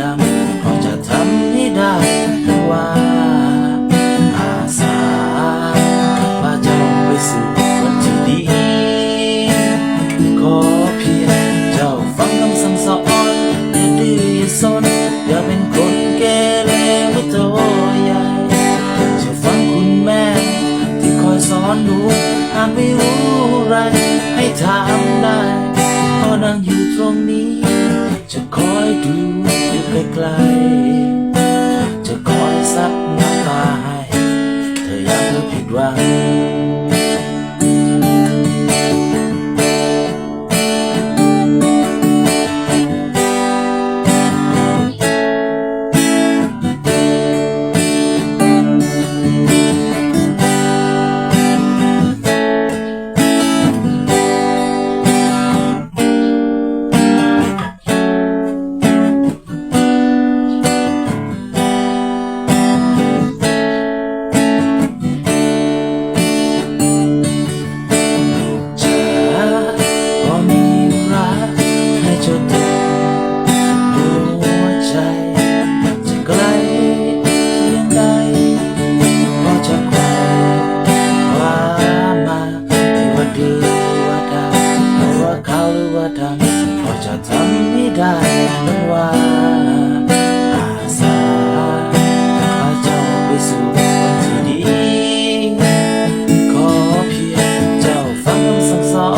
ดำคงจะทำให้ได้แต่ว่าอาสาว่าเจ้าไปสู่คนที่ดี ขอเพียงเจ้าฟังคำสั่งสอนให้ดีสนอย่าเป็นคนเกเรไม่โตใหญ่จะฟังคุณแม่ ที่คอยสอนหนูหากไม่รู้อะไรให้ถามได้ นั่งอยู่ตรงนี้ จะคอยดูอยู่ไกลๆ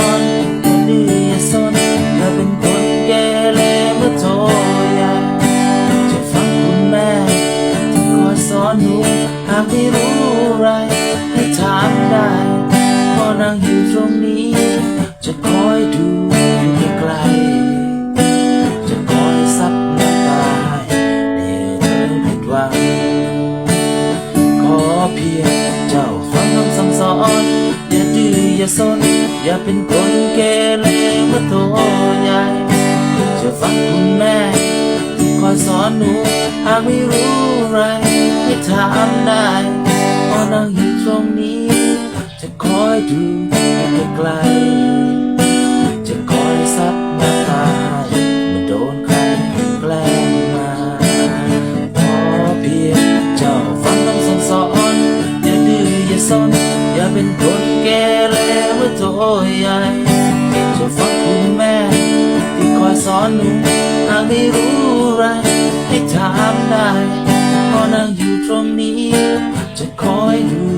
อนอย่าดื้อย่าซนอย่าเป็นคนเกเรเมื่อโตใหญ่จะฟังคุณแม่ที่คอยสอนหนูหากไม่รู้อะไรให้ถามได้เพอนั่งอยู่ตรงนี้ จะคอยดูอยู่ไกลจะคอยซับน้ำตาให้เมื่อเธอผิดหวังขอเพียงเจ้าฟังคำสั่งสอนอย่าดื้ออย่าซน อย่าเป็นคนเกเรมื่อโตใหญ่จะฟังคุณแม่ที่คอยสอนหนูหากไม่รู้อะไรให้ถามได้พอนั่งอยู่ตรงนี้ จะคอยดูอยู่ไกลๆจะคอยซับน้ำตาให้เมื่อโดนใครแกล้งมาขอเพียงเจ้าฟังคำสั่งสอนอย่าดื้ออย่าซนอย่าเป็นคน โตใหญ่จะฟังคุณแม่ที่คอยสอนหนูหากไม่รู้อะไรให้ถามได้พอนั่งอยู่ตรงนี้จะคอยดู